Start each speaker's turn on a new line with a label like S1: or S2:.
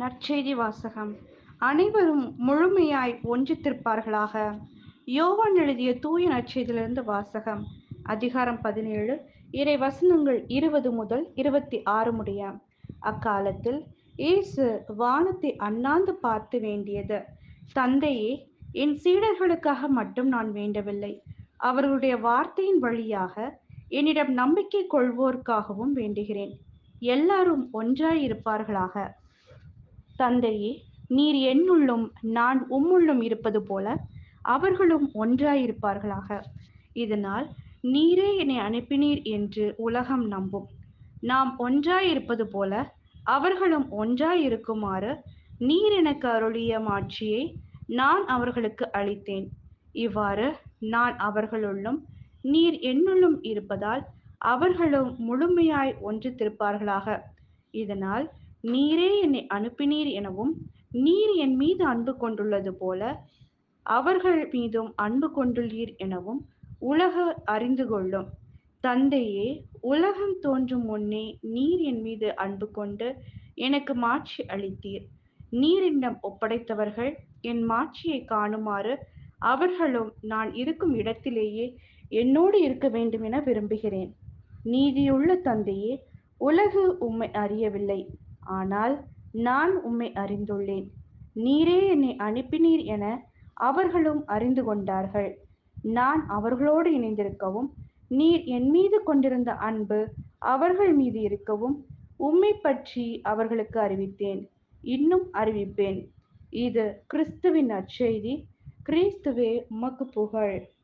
S1: நற்செய்தி வாசகம். அனைவரும் முழுமையாய் ஒன்றித்திருப்பார்களாக. யோவான் எழுதிய தூய நற்செய்தியிலிருந்து வாசகம். அதிகாரம் பதினேழு இறை வசனங்கள் இருபது முதல் இருபத்தி ஆறு முடிய. அக்காலத்தில் இயேசு வானத்தை அண்ணாந்து பார்த்து வேண்டியது. தந்தையே என் சீடர்களுக்காக மட்டும் நான் வேண்டவில்லை. அவர்களுடைய வார்த்தையின் வழியாக என்னிடம் நம்பிக்கை கொள்வோருக்காகவும் வேண்டுகிறேன். எல்லாரும் ஒன்றாய் இருப்பார்களாக. தந்தையே நீர் என்னுள்ளும் நான் உம்முள்ளும் இருப்பது போல அவர்களும் ஒன்றாயிருப்பார்களாக. இதனால் நீரே என்னை அனுப்பினீர் என்று உலகம் நம்பும். நாம் ஒன்றாயிருப்பது போல அவர்களும் ஒன்றாயிருக்குமாறு நீர் எனக்கு அருளிய மாட்சியை நான் அவர்களுக்கு அளித்தேன். இவ்வாறு நான் அவர்களுள்ளும் நீர் என்னுள்ளும் இருப்பதால் அவர்களும் முழுமையாய் ஒன்று திருப்பார்களாக இதனால் நீரே என்னை அனுப்பினீர் எனவும் நீர் என் மீது அன்பு கொண்டுள்ளது போல அவர்கள் மீதும் அன்பு கொண்டுள்ளீர் எனவும் உலக அறிந்து கொள்ளும். தந்தையே உலகம் தோன்றும் முன்னே நீர் என் மீது அன்பு கொண்டு எனக்கு மாட்சி அளித்தீர். நீரிடம் ஒப்படைத்தவர்கள் என் மாட்சியை காணுமாறு அவர்களும் நான் இருக்கும் இடத்திலேயே என்னோடு இருக்க வேண்டும் என விரும்புகிறேன். நீதியுள்ள தந்தையே உலகு உம்மை அறியவில்லை. ஆனால் நான் உம்மை அறிந்துள்ளேன். நீரே என்னை அனுப்பினீர் என அவர்களும் அறிந்து கொண்டார்கள். நான் அவர்களோடு இணைந்திருக்கவும் நீர் என் மீது கொண்டிருந்த அன்பு அவர்கள் மீது இருக்கவும் உம்மை பற்றி அவர்களுக்கு அறிவித்தேன். இன்னும் அறிவிப்பேன். இது கிறிஸ்துவின் நற்செய்தி. கிறிஸ்துவே உமக்கு புகழ்.